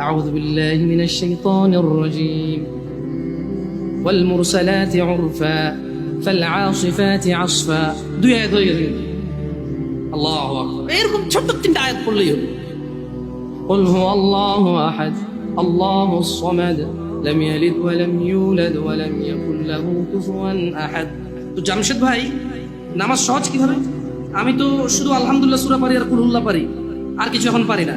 أعوذ بالله من الشيطان الرجيم والمرسلات عرفا فالعاصفات عصفا দুই আয়াত হয়ে গেছে আল্লাহু আকবার এরকম ছোট্ট তিনটা আয়াত পড়লেই হলো قل هو الله أحد الله الصمد لم يلد ولم يولد ولم يكن له كفوا أحد তো জামশেদ ভাই নামাজ সহজ কিভাবে আমি তো শুধু আলহামদুলিল্লাহ সূরা পারি আর কুলহুল্লাহ পারি আর কিছু এখন পারি না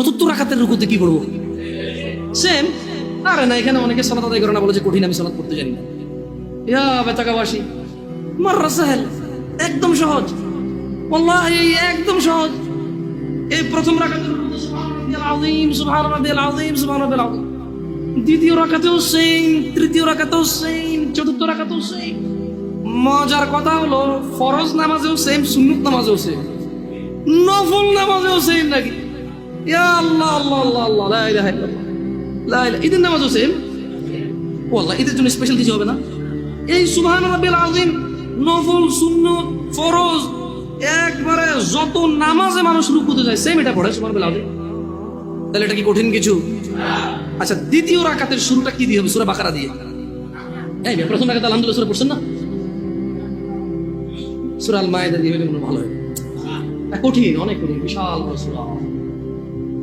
চতুর্থ রাখাতের রুকুতে কি করব? সেম আরে না, এখানে অনেকে সলাত আদায় করে না বলে যে কঠিন, আমি সলাত করতে জানি না। ইয়া বেতাকাবাসী, মাররা সাহেল, একদম সহজ। ওয়াল্লাহি, একদম সহজ। এই প্রথম আযীম দ্বিতীয় রাকাতেও সেম তৃতীয় রাকাতেও সেম চতুর্থ রাকাতেও সেম মজার কথা হলো, ফরজ নামাজেও সেম সুন্নত নামাজেও সেম নফল নামাজেও সেম নাকি? ইয়া আল্লাহ আল্লাহ আল্লাহ আল্লাহ লা ইলাহা ইল্লাল্লাহ লা ইলাহা ঈদের নামাজও সেম ও আল্লাহ ঈদের জন্য স্পেশাল কিছু হবে না؟ এই সুবহান রাব্বিল আযীম নফল, সুন্নত, ফরজ, একবারে যত নামাজে মানুষ রুকুতে যায় সেম এটা পড়ে, সুবহান রাব্বিল আযীম। তাহলে এটা কি কঠিন কিছু? আচ্ছা দ্বিতীয় রাকাতের শুরুটা কি দিয়ে হবে? সূরা বাকারা দিয়ে। এই প্রথম রাকাতে আলহামদুলিল্লাহ সূরা পড়ছেন না? সূরা আল মায়েদা দিয়ে হলে ভালো হয় কঠিন, অনেক কঠিন, বিশাল সূরা।